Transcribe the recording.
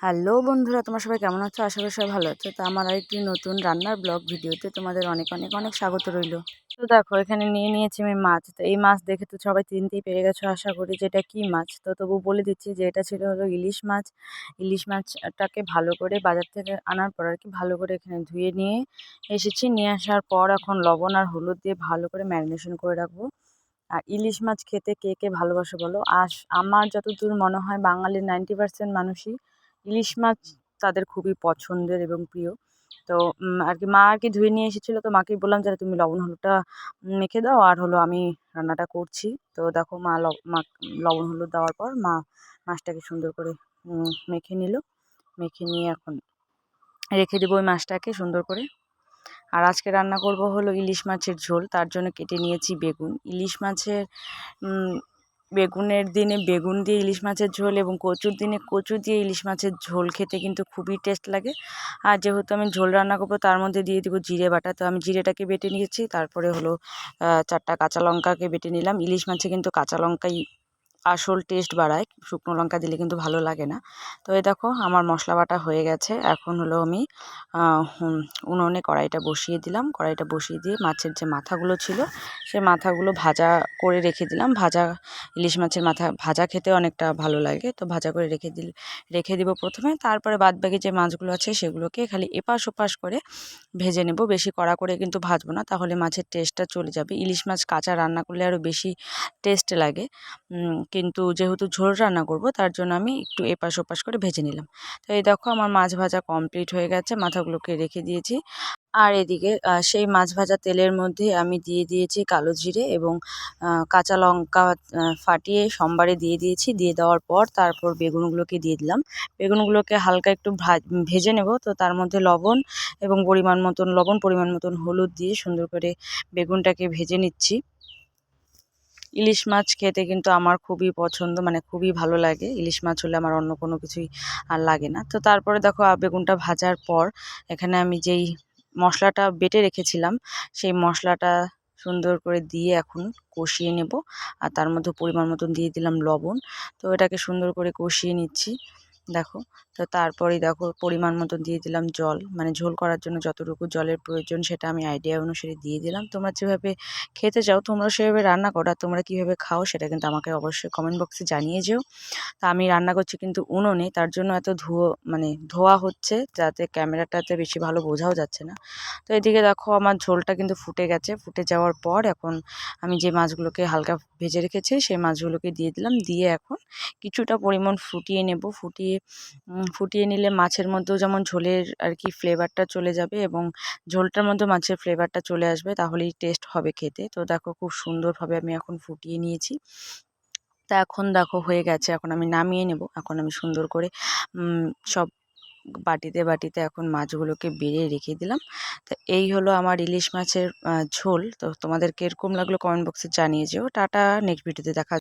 Hello বন্ধুরা, তোমার সবাই কেমন আছো? আশা করি সবাই ভালো আছো। তো আমার আরেকটি নতুন রান্নার ব্লগ ভিডিওতে তোমাদের অনেক অনেক অনেক স্বাগত রইল। তো দেখো, এখানে নিয়ে নিয়েছি আমি মাছ। তো এই মাছ দেখে তো সবাই চিনতেই পেরে গেছো, আশা করি যে এটা কী মাছ? তো তবু বলে দিচ্ছি যে এটা ছিল হলো ইলিশ মাছ। ইলিশ মাছটাকে ভালো করে বাজার থেকে আনার পর আর কি ভালো করে এখানে ধুয়ে নিয়ে এসেছি। নিয়ে আসার পর এখন লবণ আর হলুদ দিয়ে ভালো করে ম্যারিনেশন করে রাখব। আর ইলিশ মাছ খেতে কে কে ভালোবাসে বলো? আর আমার যতদূর মনে হয় বাঙালির নাইনটি পার্সেন্ট মানুষই ইলিশ মাছ তাদের খুবই পছন্দের এবং প্রিয়। তো আর কি মা আর কি ধুয়ে নিয়ে এসেছিল, তো মাকে বললাম যে তুমি লবণ হলুদটা মেখে দাও, আর হলো আমি রান্নাটা করছি। তো দেখো মা লবণ হলুদ দেওয়ার পর মা মাছটাকে সুন্দর করে মেখে নিল। মেখে নিয়ে এখন রেখে দেবো ওই মাছটাকে সুন্দর করে। আর আজকে রান্না করব হলো ইলিশ মাছের ঝোল, তার জন্য কেটে নিয়েছি বেগুন। ইলিশ মাছের বেগুনের দিনে বেগুন দিয়ে ইলিশ মাছের ঝোল এবং কচুর দিনে কচু দিয়ে ইলিশ মাছের ঝোল খেতে কিন্তু খুবই টেস্ট লাগে। আর যেহেতু আমি ঝোল রান্না করব, তার মধ্যে দিয়ে দেবো জিরে বাটা। তো আমি জিরেটাকে বেটে নিয়েছি, তারপরে হলো চারটা কাঁচা লঙ্কাকে বেটে নিলাম। ইলিশ মাছে কিন্তু কাঁচা লঙ্কাই আসল টেস্ট বাড়ায়। শুকনো লঙ্কা দিলে কিন্তু ভালো লাগে না। তো এই দেখো, আমার মশলা বাটা হয়ে গেছে। এখন হলো আমি উনুনে কড়াইটা বসিয়ে দিলাম। কড়াইটা বসিয়ে দিয়ে মাছের যে মাথাগুলো ছিল, সে মাথাগুলো ভাজা করে রেখে দিলাম। ভাজা, ইলিশ মাছের মাথা ভাজা খেতে অনেকটা ভালো লাগে। তো ভাজা করে রেখে দিল, রেখে দিব প্রথমে। তারপরে বাদবাকি যে মাছগুলো আছে, সেগুলোকে খালি এপাশ ওপাশ করে ভেজে নেব। বেশি কড়া করে কিন্তু ভাজবো না, তাহলে মাছের টেস্টটা চলে যাবে। ইলিশ মাছ কাঁচা রান্না করলে আরও বেশি টেস্ট লাগে। কিন্তু যেহেতু ঝোল রান্না করব, তার জন্য আমি একটু এপাশ ওপাশ করে ভেজে নিলাম। তো এই দেখো আমার মাছ ভাজা কমপ্লিট হয়ে গেছে, মাথাগুলোকে রেখে দিয়েছি। আর এদিকে সেই মাছ ভাজা তেলের মধ্যে আমি দিয়ে দিয়েছি কালো জিরে এবং কাঁচা লঙ্কা ফাটিয়ে সোমবারে দিয়ে দিয়েছি। দিয়ে দেওয়ার পর তারপর বেগুনগুলোকে দিয়ে দিলাম। বেগুনগুলোকে হালকা একটু ভেজে নেব। তো তার মধ্যে লবণ এবং পরিমাণ মতন, লবণ পরিমাণ মতন হলুদ দিয়ে সুন্দর করে বেগুনটাকে ভেজে নিচ্ছি। ইলিশ মাছ খেতে কিন্তু আমার খুবই পছন্দ মানে খুবই ভালো লাগে। ইলিশ মাছ হলে আমার অন্য কোনো কিছুই আর লাগে না। তো তারপরে দেখো বেগুনটা ভাজার পর এখানে আমি যেই মশলাটা বেটে রেখেছিলাম, সেই মশলাটা সুন্দর করে দিয়ে এখন কষিয়ে নেব। আর তার মধ্যে পরিমাণ মতন দিয়ে দিলাম লবণ। তো এটাকে সুন্দর করে কষিয়ে নিচ্ছি। দেখো, তো তারপরেই দেখো পরিমাণ মতো দিয়ে দিলাম জল। মানে ঝোল করার জন্য যতটুকু জলের প্রয়োজন সেটা আমি আইডিয়া অনুসারে দিয়ে দিলাম। তোমরা যেভাবে খেতে চাও, তোমরা সেভাবে রান্না করো আর তোমরা কীভাবে খাও সেটা কিন্তু আমাকে অবশ্যই কমেন্ট বক্সে জানিয়ে যেও। তা আমি রান্না করছি কিন্তু উনুনে, তার জন্য এত ধুয়ো মানে ধোয়া হচ্ছে যাতে ক্যামেরাটাতে বেশি ভালো বোঝাও যাচ্ছে না। তো এদিকে দেখো আমার ঝোলটা কিন্তু ফুটে গেছে। ফুটে যাওয়ার পর এখন আমি যে মাছগুলোকে হালকা ভেজে রেখেছি, সেই মাছগুলোকে দিয়ে দিলাম। দিয়ে এখন কিছুটা পরিমাণ ফুটিয়ে নেব। ফুটিয়ে ফুটিয়ে নিলে মাছের মধ্যেও যেমন ঝোলের আর কি ফ্লেভারটা চলে যাবে এবং ঝোলটার মধ্যে মাছের ফ্লেভারটা চলে আসবে, তাহলেই টেস্ট হবে খেতে। তো দেখো খুব সুন্দরভাবে আমি এখন ফুটিয়ে নিয়েছি। তা এখন দেখো হয়ে গেছে, এখন আমি নামিয়ে নেব। এখন আমি সুন্দর করে সব বাটিতে বাটিতে এখন মাছগুলোকে বেড়ে রেখে দিলাম। তো এই হলো আমার ইলিশ মাছের ঝোল। তো তোমাদের কীরকম লাগল কমেন্ট বক্সে জানিয়ে যেও। টাটা নেক্সট ভিডিওতে দেখা